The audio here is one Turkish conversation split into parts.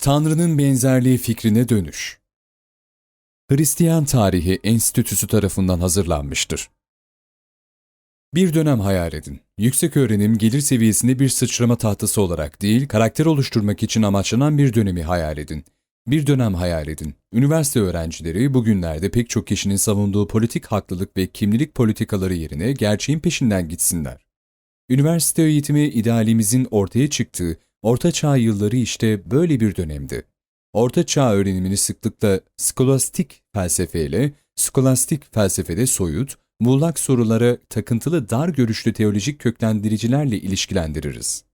Tanrı'nın benzerliği fikrine dönüş. Hristiyan Tarihi Enstitüsü tarafından hazırlanmıştır. Bir dönem hayal edin. Yüksek öğrenim gelir seviyesinde bir sıçrama tahtası olarak değil, karakter oluşturmak için amaçlanan bir dönemi hayal edin. Bir dönem hayal edin. Üniversite öğrencileri bugünlerde pek çok kişinin savunduğu politik haklılık ve kimlilik politikaları yerine gerçeğin peşinden gitsinler. Üniversite eğitimi idealimizin ortaya çıktığı Orta Çağ yılları işte böyle bir dönemdi. Orta Çağ öğrenimini sıklıkla skolastik felsefeyle, skolastik felsefede soyut, muğlak sorulara takıntılı dar görüşlü teolojik köklendiricilerle ilişkilendiririz.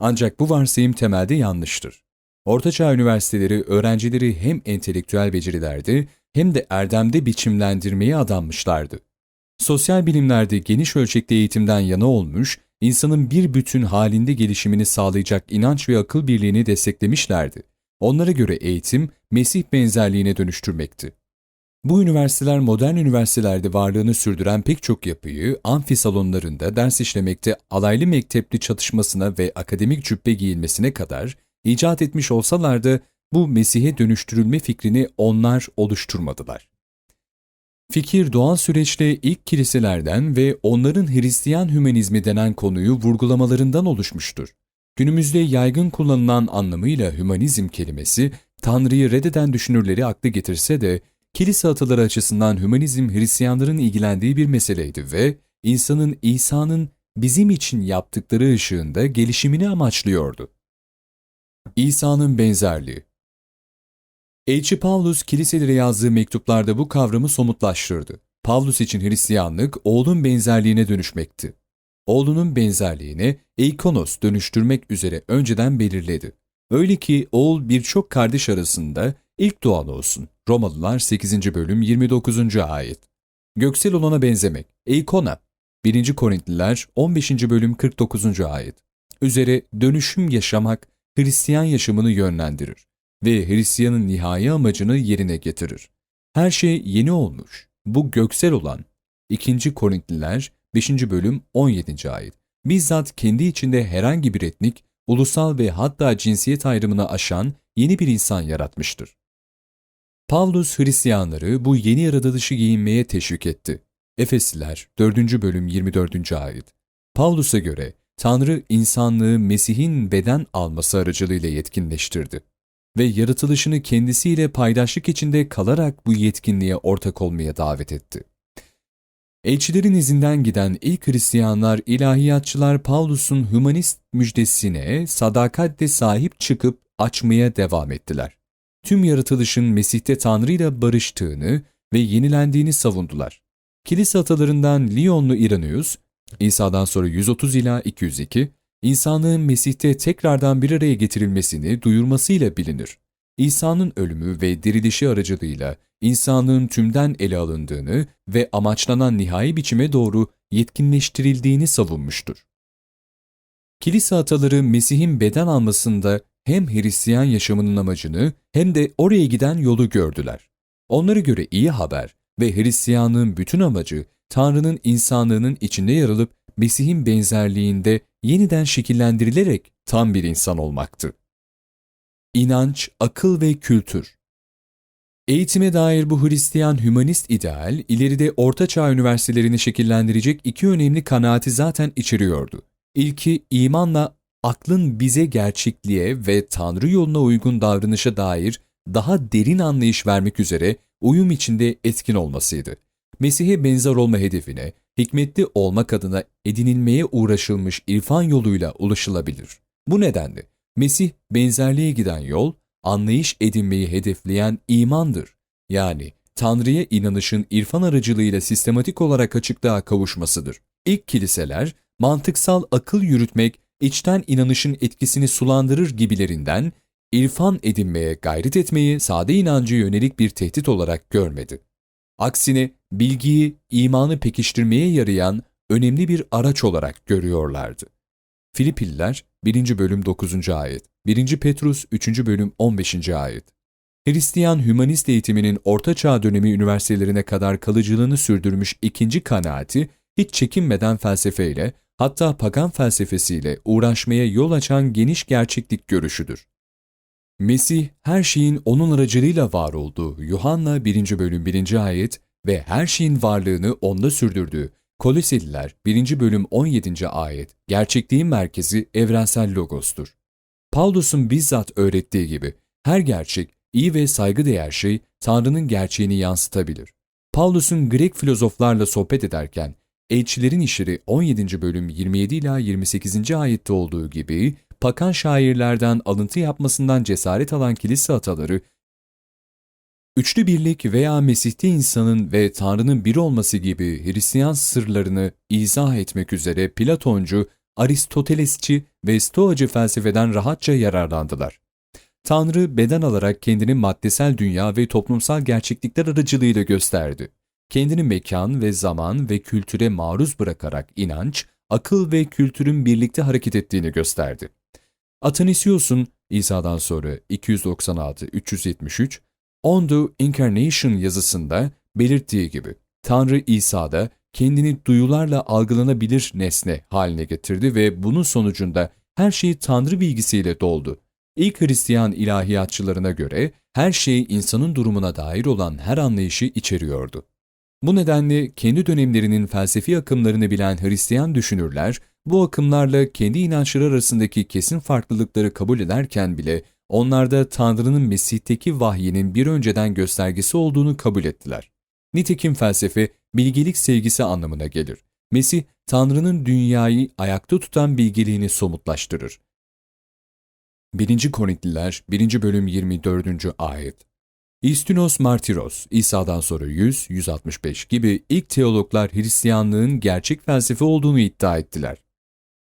Ancak bu varsayım temelde yanlıştır. Ortaçağ üniversiteleri öğrencileri hem entelektüel becerilerde hem de erdemde biçimlendirmeye adanmışlardı. Sosyal bilimlerde geniş ölçekli eğitimden yana olmuş, insanın bir bütün halinde gelişimini sağlayacak inanç ve akıl birliğini desteklemişlerdi. Onlara göre eğitim, Mesih benzerliğine dönüştürmekti. Bu üniversiteler modern üniversitelerde varlığını sürdüren pek çok yapıyı amfi salonlarında ders işlemekte alaylı mektepli çatışmasına ve akademik cübbe giyilmesine kadar icat etmiş olsalar da bu Mesih'e dönüştürülme fikrini onlar oluşturmadılar. Fikir doğal süreçte ilk kiliselerden ve onların Hristiyan hümanizmi denen konuyu vurgulamalarından oluşmuştur. Günümüzde yaygın kullanılan anlamıyla hümanizm kelimesi, Tanrı'yı reddeden düşünürleri aklı getirse de, kilise ataları açısından hümanizm Hristiyanların ilgilendiği bir meseleydi ve insanın İsa'nın bizim için yaptıkları ışığında gelişimini amaçlıyordu. İsa'nın benzerliği Elçi Pavlus kiliselere yazdığı mektuplarda bu kavramı somutlaştırdı. Pavlus için Hristiyanlık oğlun benzerliğine dönüşmekti. Oğlunun benzerliğine eikonos dönüştürmek üzere önceden belirledi. Öyle ki oğul birçok kardeş arasında ilk doğan olsun. Romalılar 8. bölüm 29. ayet. Göksel olana benzemek. Eikona. 1. Korintliler 15. bölüm 49. ayet. Üzere dönüşüm yaşamak Hristiyan yaşamını yönlendirir ve Hristiyanın nihai amacını yerine getirir. Her şey yeni olmuş. Bu göksel olan 2. Korintliler 5. bölüm 17. ayet. Bizzat kendi içinde herhangi bir etnik, ulusal ve hatta cinsiyet ayrımını aşan yeni bir insan yaratmıştır. Pavlus Hristiyanları bu yeni yaratılışı giyinmeye teşvik etti. Efesliler 4. bölüm 24. ayet. Pavlus'a göre Tanrı insanlığı Mesih'in beden alması aracılığıyla yetkinleştirdi ve yaratılışını kendisiyle paydaşlık içinde kalarak bu yetkinliğe ortak olmaya davet etti. Elçilerin izinden giden ilk Hristiyanlar, ilahiyatçılar Paulus'un hümanist müjdesine sadakatle sahip çıkıp açmaya devam ettiler. Tüm yaratılışın Mesih'te Tanrı ile barıştığını ve yenilendiğini savundular. Kilise atalarından Lyonlu Irenaeus, İsa'dan sonra 130 ila 202, insanlığın Mesih'te tekrardan bir araya getirilmesini duyurmasıyla bilinir. İsa'nın ölümü ve dirilişi aracılığıyla insanlığın tümden ele alındığını ve amaçlanan nihai biçime doğru yetkinleştirildiğini savunmuştur. Kilise ataları Mesih'in beden almasında hem Hristiyan yaşamının amacını hem de oraya giden yolu gördüler. Onlara göre iyi haber ve Hristiyanlığın bütün amacı Tanrı'nın insanlığının içinde yer alıp Mesih'in benzerliğinde yeniden şekillendirilerek tam bir insan olmaktı. İnanç, akıl ve kültür Eğitime dair bu Hristiyan hümanist ideal, ileride Orta Çağ üniversitelerini şekillendirecek iki önemli kanaati zaten içeriyordu. İlki, imanla aklın bize gerçekliğe ve Tanrı yoluna uygun davranışa dair daha derin anlayış vermek üzere uyum içinde etkin olmasıydı. Mesih'e benzer olma hedefine, hikmetli olmak adına edinilmeye uğraşılmış irfan yoluyla ulaşılabilir. Bu nedenle Mesih benzerliğe giden yol, anlayış edinmeyi hedefleyen imandır. Yani Tanrı'ya inanışın irfan aracılığıyla sistematik olarak açıklığa kavuşmasıdır. İlk kiliseler, mantıksal akıl yürütmek, içten inanışın etkisini sulandırır gibilerinden, irfan edinmeye gayret etmeyi sade inancı yönelik bir tehdit olarak görmedi. Aksine bilgiyi, imanı pekiştirmeye yarayan önemli bir araç olarak görüyorlardı. Filipililer 1. bölüm 9. ayet, 1. Petrus 3. bölüm 15. ayet. Hristiyan hümanist eğitiminin Orta Çağ dönemi üniversitelerine kadar kalıcılığını sürdürmüş ikinci kanaati, hiç çekinmeden felsefeyle, hatta pagan felsefesiyle uğraşmaya yol açan geniş gerçeklik görüşüdür. Mesih her şeyin onun aracılığıyla var olduğu Yuhanna 1. bölüm 1. ayet ve her şeyin varlığını onda sürdürdüğü Koloseliler 1. bölüm 17. ayet gerçekliğin merkezi evrensel logostur. Paulus'un bizzat öğrettiği gibi her gerçek, iyi ve saygıdeğer şey Tanrı'nın gerçeğini yansıtabilir. Paulus'un Grek filozoflarla sohbet ederken Elçilerin İşleri 17. bölüm 27 ila 28. ayette olduğu gibi pakan şairlerden alıntı yapmasından cesaret alan kilise ataları Üçlü birlik veya Mesih'te insanın ve Tanrı'nın bir olması gibi Hristiyan sırlarını izah etmek üzere Platoncu, Aristotelesçi ve Stoacı felsefeden rahatça yararlandılar. Tanrı beden alarak kendini maddesel dünya ve toplumsal gerçeklikler aracılığıyla gösterdi. Kendini mekan ve zaman ve kültüre maruz bırakarak inanç, akıl ve kültürün birlikte hareket ettiğini gösterdi. Athanasius'un İsa'dan sonra 296-373 On the Incarnation yazısında belirttiği gibi Tanrı İsa'da kendini duyularla algılanabilir nesne haline getirdi ve bunun sonucunda her şey Tanrı bilgisiyle doldu. İlk Hristiyan ilahiyatçılarına göre her şey insanın durumuna dair olan her anlayışı içeriyordu. Bu nedenle kendi dönemlerinin felsefi akımlarını bilen Hristiyan düşünürler, bu akımlarla kendi inançları arasındaki kesin farklılıkları kabul ederken bile onlarda Tanrı'nın Mesih'teki vahyinin bir önceden göstergesi olduğunu kabul ettiler. Nitekim felsefe, bilgelik sevgisi anlamına gelir. Mesih, Tanrı'nın dünyayı ayakta tutan bilgeliğini somutlaştırır. 1. Korintliler 1. bölüm 24. ayet İstinos Martiros, İsa'dan sonra 100-165 gibi ilk teologlar Hristiyanlığın gerçek felsefe olduğunu iddia ettiler.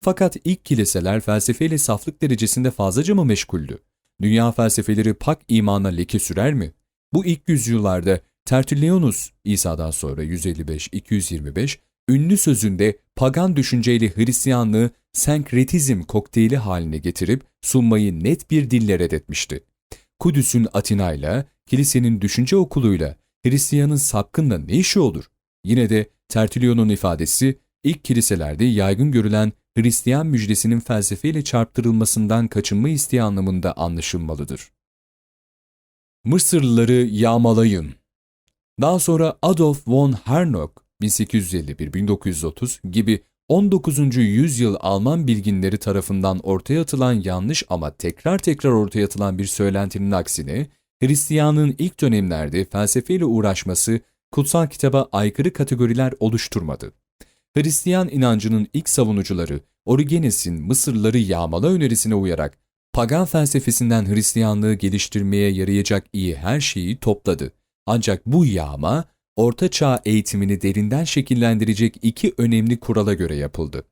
Fakat ilk kiliseler felsefeyle saflık derecesinde fazlaca mı meşguldü? Dünya felsefeleri pak imana leke sürer mi? Bu ilk yüzyıllarda Tertullianus, İsa'dan sonra 155-225, ünlü sözünde pagan düşünceyle Hristiyanlığı senkretizm kokteyli haline getirip sunmayı net bir dille reddetmişti. Kudüs'ün Atina'yla, kilisenin düşünce okuluyla, Hristiyanın sapkınla ne işi olur? Yine de Tertülyon'un ifadesi, ilk kiliselerde yaygın görülen Hristiyan müjdesinin felsefeyle çarptırılmasından kaçınma isteği anlamında anlaşılmalıdır. Mısırlıları yağmalayın. Daha sonra Adolf von Harnack 1851-1930 gibi 19. yüzyıl Alman bilginleri tarafından ortaya atılan yanlış ama tekrar tekrar ortaya atılan bir söylentinin aksine, Hristiyanlığın ilk dönemlerde felsefeyle uğraşması kutsal kitaba aykırı kategoriler oluşturmadı. Hristiyan inancının ilk savunucuları Origenes'in Mısırlıları yağmala önerisine uyarak pagan felsefesinden Hristiyanlığı geliştirmeye yarayacak iyi her şeyi topladı. Ancak bu yağma Orta Çağ eğitimini derinden şekillendirecek iki önemli kurala göre yapıldı.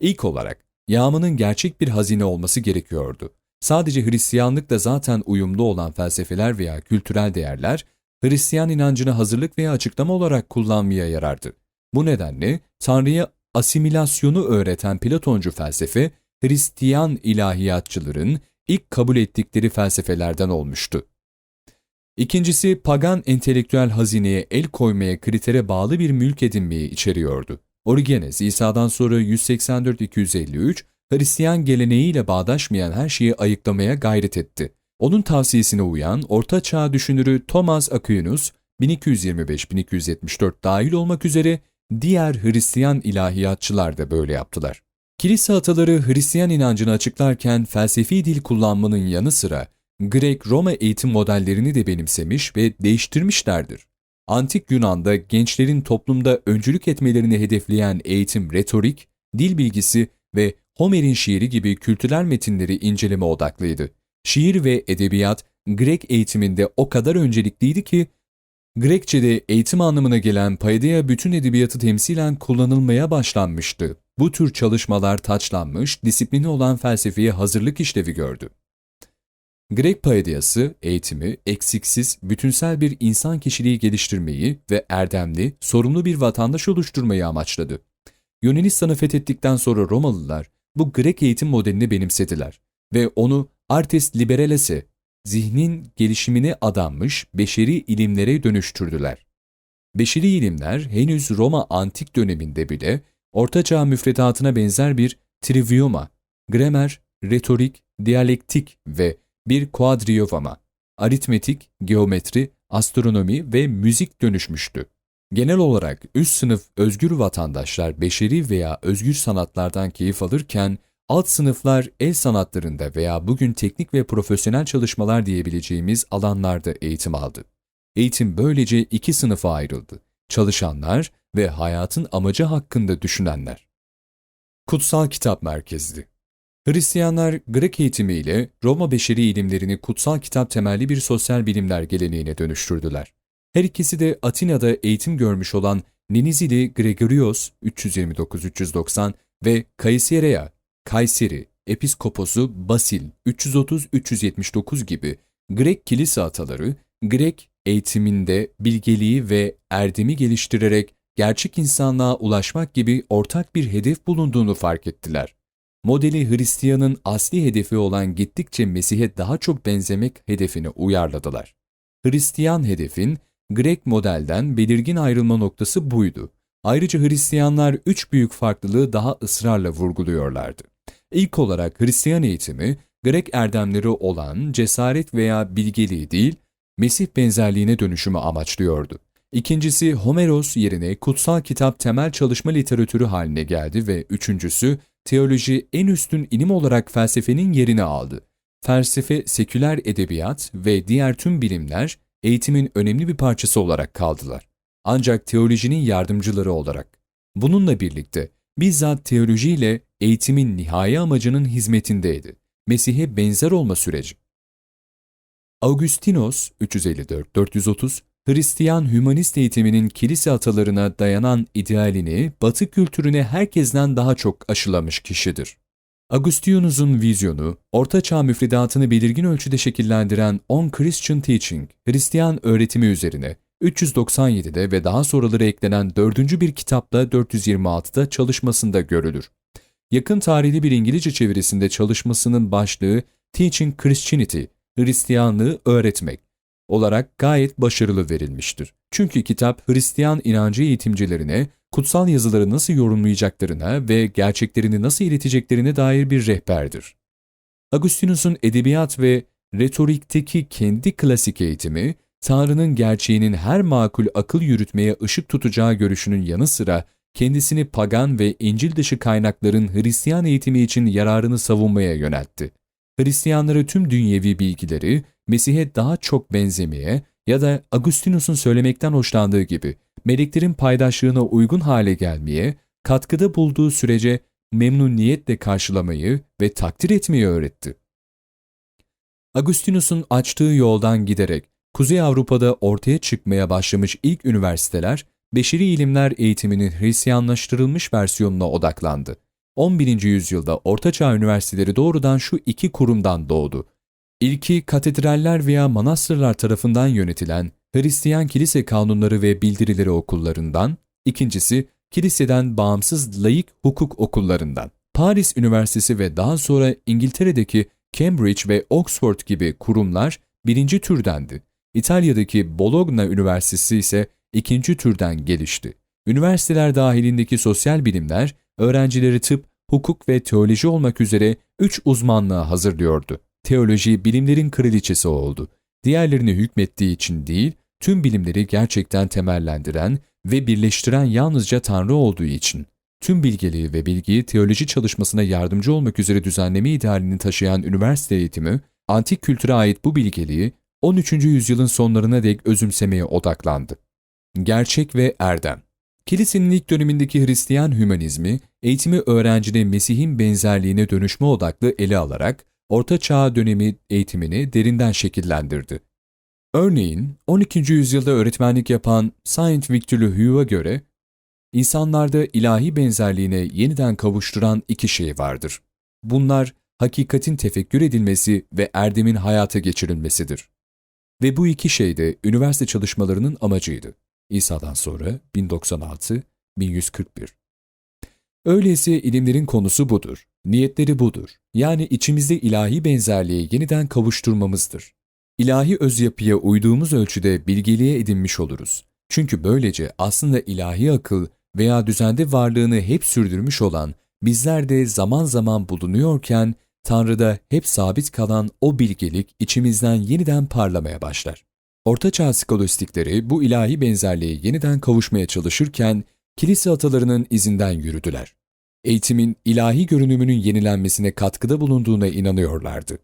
İlk olarak, yağmanın gerçek bir hazine olması gerekiyordu. Sadece Hristiyanlıkla zaten uyumlu olan felsefeler veya kültürel değerler, Hristiyan inancını hazırlık veya açıklama olarak kullanmaya yarardı. Bu nedenle Tanrı'ya asimilasyonu öğreten Platoncu felsefe, Hristiyan ilahiyatçıların ilk kabul ettikleri felsefelerden olmuştu. İkincisi, pagan entelektüel hazineye el koymaya kritere bağlı bir mülk edinmeyi içeriyordu. Origenes, İsa'dan sonra 184-253, Hristiyan geleneğiyle bağdaşmayan her şeyi ayıklamaya gayret etti. Onun tavsiyesine uyan Orta Çağ düşünürü Thomas Aquinas, 1225-1274 dahil olmak üzere diğer Hristiyan ilahiyatçılar da böyle yaptılar. Kilise ataları Hristiyan inancını açıklarken felsefi dil kullanmanın yanı sıra Grek-Roma eğitim modellerini de benimsemiş ve değiştirmişlerdir. Antik Yunan'da gençlerin toplumda öncülük etmelerini hedefleyen eğitim retorik, dil bilgisi ve Homer'in şiiri gibi kültürel metinleri inceleme odaklıydı. Şiir ve edebiyat Grek eğitiminde o kadar öncelikliydi ki, Grekçe'de eğitim anlamına gelen paideia bütün edebiyatı temsilen kullanılmaya başlanmıştı. Bu tür çalışmalar taçlanmış, disiplini olan felsefeye hazırlık işlevi gördü. Grek paediyası, eğitimi, eksiksiz, bütünsel bir insan kişiliği geliştirmeyi ve erdemli, sorumlu bir vatandaş oluşturmayı amaçladı. Yunanistan'ı fethettikten sonra Romalılar bu Grek eğitim modelini benimsediler ve onu artes liberalese, zihnin gelişimine adanmış beşeri ilimlere dönüştürdüler. Beşeri ilimler henüz Roma antik döneminde bile Ortaçağ müfredatına benzer bir triviuma, gramer, retorik, diyalektik ve bir kuadriyovama, aritmetik, geometri, astronomi ve müzik dönüşmüştü. Genel olarak üst sınıf özgür vatandaşlar beşeri veya özgür sanatlardan keyif alırken, alt sınıflar el sanatlarında veya bugün teknik ve profesyonel çalışmalar diyebileceğimiz alanlarda eğitim aldı. Eğitim böylece iki sınıfa ayrıldı. Çalışanlar ve hayatın amacı hakkında düşünenler. Kutsal Kitap Merkezli Hristiyanlar Grek eğitimiyle Roma beşeri ilimlerini kutsal kitap temelli bir sosyal bilimler geleneğine dönüştürdüler. Her ikisi de Atina'da eğitim görmüş olan Ninizili Gregorios 329-390 ve Kaysereya, Kayseri, Episkoposu Basil 330-379 gibi Grek kilise ataları, Grek eğitiminde bilgeliği ve erdemi geliştirerek gerçek insanlığa ulaşmak gibi ortak bir hedef bulunduğunu fark ettiler. Modeli Hristiyanın asli hedefi olan gittikçe Mesih'e daha çok benzemek hedefini uyarladılar. Hristiyan hedefin Grek modelden belirgin ayrılma noktası buydu. Ayrıca Hristiyanlar üç büyük farklılığı daha ısrarla vurguluyorlardı. İlk olarak Hristiyan eğitimi, Grek erdemleri olan cesaret veya bilgeliği değil, Mesih benzerliğine dönüşümü amaçlıyordu. İkincisi Homeros yerine kutsal kitap temel çalışma literatürü haline geldi ve üçüncüsü teoloji en üstün ilim olarak felsefenin yerini aldı. Felsefe, seküler edebiyat ve diğer tüm bilimler eğitimin önemli bir parçası olarak kaldılar. Ancak teolojinin yardımcıları olarak. Bununla birlikte bizzat teolojiyle eğitimin nihai amacının hizmetindeydi. Mesih'e benzer olma süreci. Augustinos 354-430 Hristiyan hümanist eğitiminin kilise atalarına dayanan idealini Batı kültürüne herkesten daha çok aşılamış kişidir. Augustinus'un vizyonu, Orta Çağ müfredatını belirgin ölçüde şekillendiren On Christian Teaching, Hristiyan öğretimi üzerine 397'de ve daha sonraları eklenen dördüncü bir kitapla 426'da çalışmasında görülür. Yakın tarihli bir İngilizce çevirisinde çalışmasının başlığı Teaching Christianity, Hristiyanlığı öğretmek olarak gayet başarılı verilmiştir. Çünkü kitap Hristiyan inancı eğitimcilerine kutsal yazıları nasıl yorumlayacaklarına ve gerçeklerini nasıl ileteceklerine dair bir rehberdir. Agustinus'un edebiyat ve retorikteki kendi klasik eğitimi, Tanrı'nın gerçeğinin her makul akıl yürütmeye ışık tutacağı görüşünün yanı sıra kendisini pagan ve İncil dışı kaynakların Hristiyan eğitimi için yararını savunmaya yöneltti. Hristiyanları tüm dünyevi bilgileri Mesih'e daha çok benzemeye ya da Agustinus'un söylemekten hoşlandığı gibi meleklerin paydaşlığına uygun hale gelmeye, katkıda bulduğu sürece memnuniyetle karşılamayı ve takdir etmeyi öğretti. Agustinus'un açtığı yoldan giderek Kuzey Avrupa'da ortaya çıkmaya başlamış ilk üniversiteler, beşeri ilimler eğitiminin Hristiyanlaştırılmış versiyonuna odaklandı. 11. yüzyılda Ortaçağ üniversiteleri doğrudan şu iki kurumdan doğdu. İlki katedraller veya manastırlar tarafından yönetilen Hristiyan kilise kanunları ve bildirileri okullarından, ikincisi kiliseden bağımsız laik hukuk okullarından. Paris Üniversitesi ve daha sonra İngiltere'deki Cambridge ve Oxford gibi kurumlar birinci türdendi. İtalya'daki Bologna Üniversitesi ise ikinci türden gelişti. Üniversiteler dahilindeki sosyal bilimler, öğrencileri tıp, hukuk ve teoloji olmak üzere üç uzmanlığa hazırlıyordu. Teoloji bilimlerin kraliçesi oldu. Diğerlerini hükmettiği için değil, tüm bilimleri gerçekten temellendiren ve birleştiren yalnızca Tanrı olduğu için. Tüm bilgeliği ve bilgiyi teoloji çalışmasına yardımcı olmak üzere düzenleme idealini taşıyan üniversite eğitimi, antik kültüre ait bu bilgeliği 13. yüzyılın sonlarına dek özümsemeye odaklandı. Gerçek ve erdem Kilisenin ilk dönemindeki Hristiyan hümanizmi, eğitimi öğrencide Mesih'in benzerliğine dönüşme odaklı ele alarak, Orta Çağ dönemi eğitimini derinden şekillendirdi. Örneğin 12. yüzyılda öğretmenlik yapan Saint Victor Hugues'a göre, insanlarda ilahi benzerliğine yeniden kavuşturan iki şey vardır. Bunlar, hakikatin tefekkür edilmesi ve erdemin hayata geçirilmesidir. Ve bu iki şey de üniversite çalışmalarının amacıydı. İsa'dan sonra 1096, 1141. Öyleyse ilimlerin konusu budur, niyetleri budur. Yani içimizde ilahi benzerliği yeniden kavuşturmamızdır. İlahi öz yapıya uyduğumuz ölçüde bilgeliğe edinmiş oluruz. Çünkü böylece aslında ilahi akıl veya düzende varlığını hep sürdürmüş olan bizler de zaman zaman bulunuyorken Tanrı'da hep sabit kalan o bilgelik içimizden yeniden parlamaya başlar. Ortaçağ skolastikleri bu ilahi benzerliğe yeniden kavuşmaya çalışırken kilise atalarının izinden yürüdüler. Eğitimin ilahi görünümünün yenilenmesine katkıda bulunduğuna inanıyorlardı.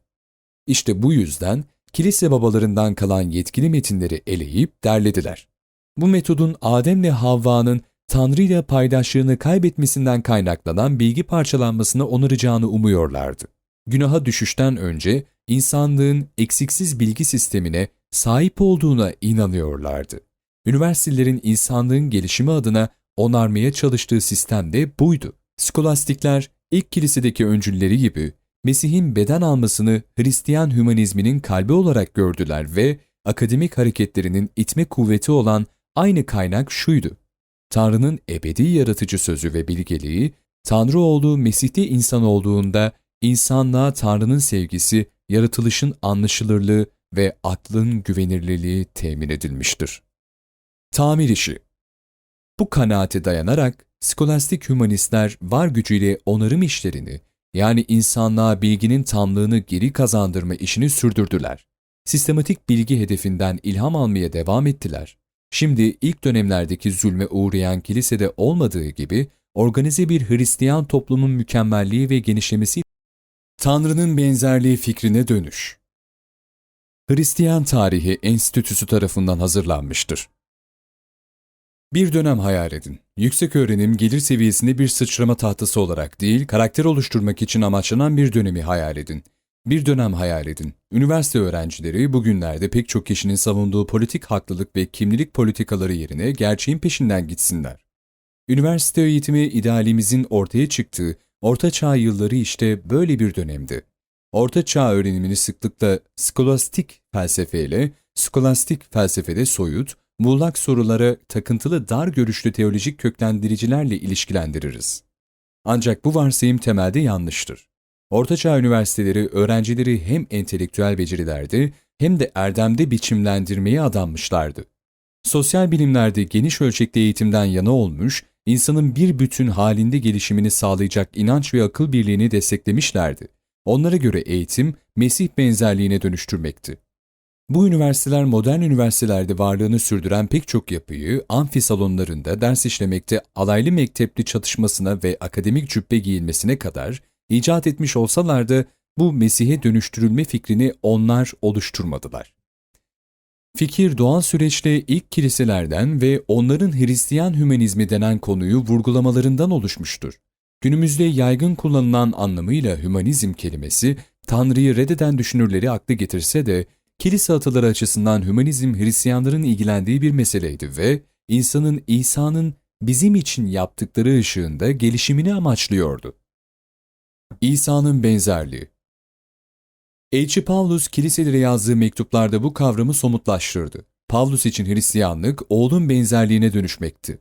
İşte bu yüzden kilise babalarından kalan yetkili metinleri eleyip derlediler. Bu metodun Adem'le Havva'nın Tanrı ile paydaşlığını kaybetmesinden kaynaklanan bilgi parçalanmasını onaracağını umuyorlardı. Günaha düşüşten önce insanlığın eksiksiz bilgi sistemine sahip olduğuna inanıyorlardı. Üniversitelerin insanlığın gelişimi adına onarmaya çalıştığı sistem de buydu. Skolastikler ilk kilisedeki öncülleri gibi Mesih'in beden almasını Hristiyan hümanizminin kalbi olarak gördüler ve akademik hareketlerinin itme kuvveti olan aynı kaynak şuydu. Tanrı'nın ebedi yaratıcı sözü ve bilgeliği, Tanrı olduğu Mesih'te insan olduğunda insanlığa Tanrı'nın sevgisi, yaratılışın anlaşılırlığı ve aklın güvenirliliği temin edilmiştir. Tamir işi Bu kanaate dayanarak skolastik hümanistler var gücüyle onarım işlerini, yani insanlığa bilginin tamlığını geri kazandırma işini sürdürdüler. Sistematik bilgi hedefinden ilham almaya devam ettiler. Şimdi ilk dönemlerdeki zulme uğrayan kilisede olmadığı gibi organize bir Hristiyan toplumun mükemmelliği ve genişlemesi Tanrı'nın benzerliği fikrine dönüş. Hristiyan Tarihi Enstitüsü tarafından hazırlanmıştır. Bir dönem hayal edin. Yüksek öğrenim gelir seviyesinde bir sıçrama tahtası olarak değil, karakter oluşturmak için amaçlanan bir dönemi hayal edin. Bir dönem hayal edin. Üniversite öğrencileri bugünlerde pek çok kişinin savunduğu politik haklılık ve kimlik politikaları yerine gerçeğin peşinden gitsinler. Üniversite eğitimi idealimizin ortaya çıktığı Orta Çağ yılları işte böyle bir dönemdi. Orta Çağ öğrenimini sıklıkla skolastik felsefeyle, skolastik felsefede soyut, muğlak sorulara takıntılı dar görüşlü teolojik köklendiricilerle ilişkilendiririz. Ancak bu varsayım temelde yanlıştır. Ortaçağ üniversiteleri öğrencileri hem entelektüel becerilerde hem de erdemde biçimlendirmeye adanmışlardı. Sosyal bilimlerde geniş ölçekli eğitimden yana olmuş, insanın bir bütün halinde gelişimini sağlayacak inanç ve akıl birliğini desteklemişlerdi. Onlara göre eğitim, Mesih benzerliğine dönüştürmekti. Bu üniversiteler modern üniversitelerde varlığını sürdüren pek çok yapıyı amfi salonlarında ders işlemekte alaylı mektepli çatışmasına ve akademik cübbe giyilmesine kadar icat etmiş olsalar da bu Mesih'e dönüştürülme fikrini onlar oluşturmadılar. Fikir doğal süreçte ilk kiliselerden ve onların Hristiyan hümanizmi denen konuyu vurgulamalarından oluşmuştur. Günümüzde yaygın kullanılan anlamıyla hümanizm kelimesi, Tanrı'yı reddeden düşünürleri aklı getirse de, kilise ataları açısından hümanizm Hristiyanların ilgilendiği bir meseleydi ve insanın İsa'nın bizim için yaptıkları ışığında gelişimini amaçlıyordu. İsa'nın benzerliği Elçi Pavlus kiliselere yazdığı mektuplarda bu kavramı somutlaştırdı. Pavlus için Hristiyanlık oğlun benzerliğine dönüşmekti.